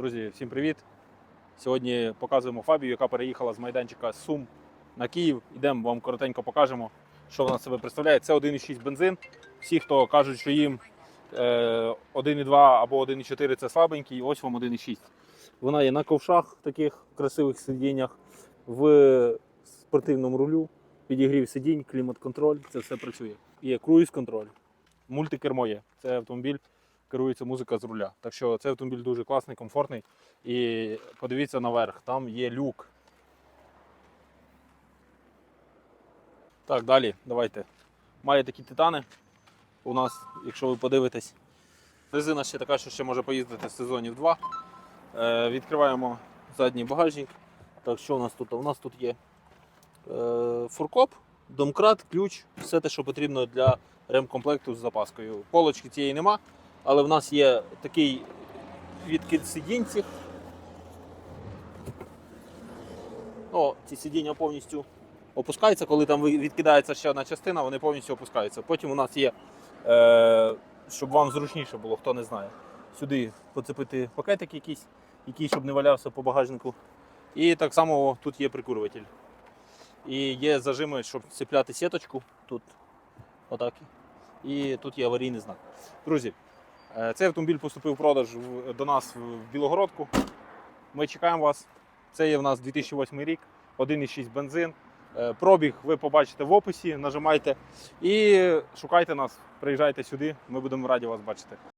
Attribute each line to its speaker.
Speaker 1: Друзі, всім привіт! Сьогодні показуємо Фабію, яка переїхала з майданчика Сум на Київ. Ідемо вам коротенько покажемо, що вона себе представляє. Це 1,6 бензин. Всі, хто кажуть, що їм е, 1,2 або 1,4 це слабенький, ось вам 1,6. Вона є на ковшах, таких красивих сидіннях, в спортивному рулю, підігрів сидінь, клімат-контроль, це все працює. Є круїз-контроль, мультикермо є. Це автомобіль керується музика з руля. Так що цей автомобіль дуже класний, комфортний. І подивіться наверх, там є люк. Так, далі, давайте. Має такі титани. У нас, якщо ви подивитесь, резина ще така, що ще може поїздити сезонів 2. Е, відкриваємо задній багажник. Так, що у нас тут? У нас тут є е, фуркоп, домкрат, ключ, все те, що потрібно для ремкомплекту з запаскою. Полочки цієї нема, але в нас є такий відкид сидінців. Ну, ці сидіння повністю опускаються, коли там відкидається ще одна частина, вони повністю опускаються. Потім у нас є, е, щоб вам зручніше було, хто не знає. Сюди поцепити пакетик якийсь, який щоб не валявся по багажнику. І так само тут є прикурюватель. І є зажими, щоб цепляти сіточку тут. Отак. І тут є аварійний знак. Друзі, цей автомобіль поступив в продаж до нас в Білогородку. Ми чекаємо вас. Це є в нас 2008 рік, 1,6 бензин. Е, Пробіг ви побачите в описі, нажимайте і шукайте нас, приїжджайте сюди, ми будемо раді вас бачити.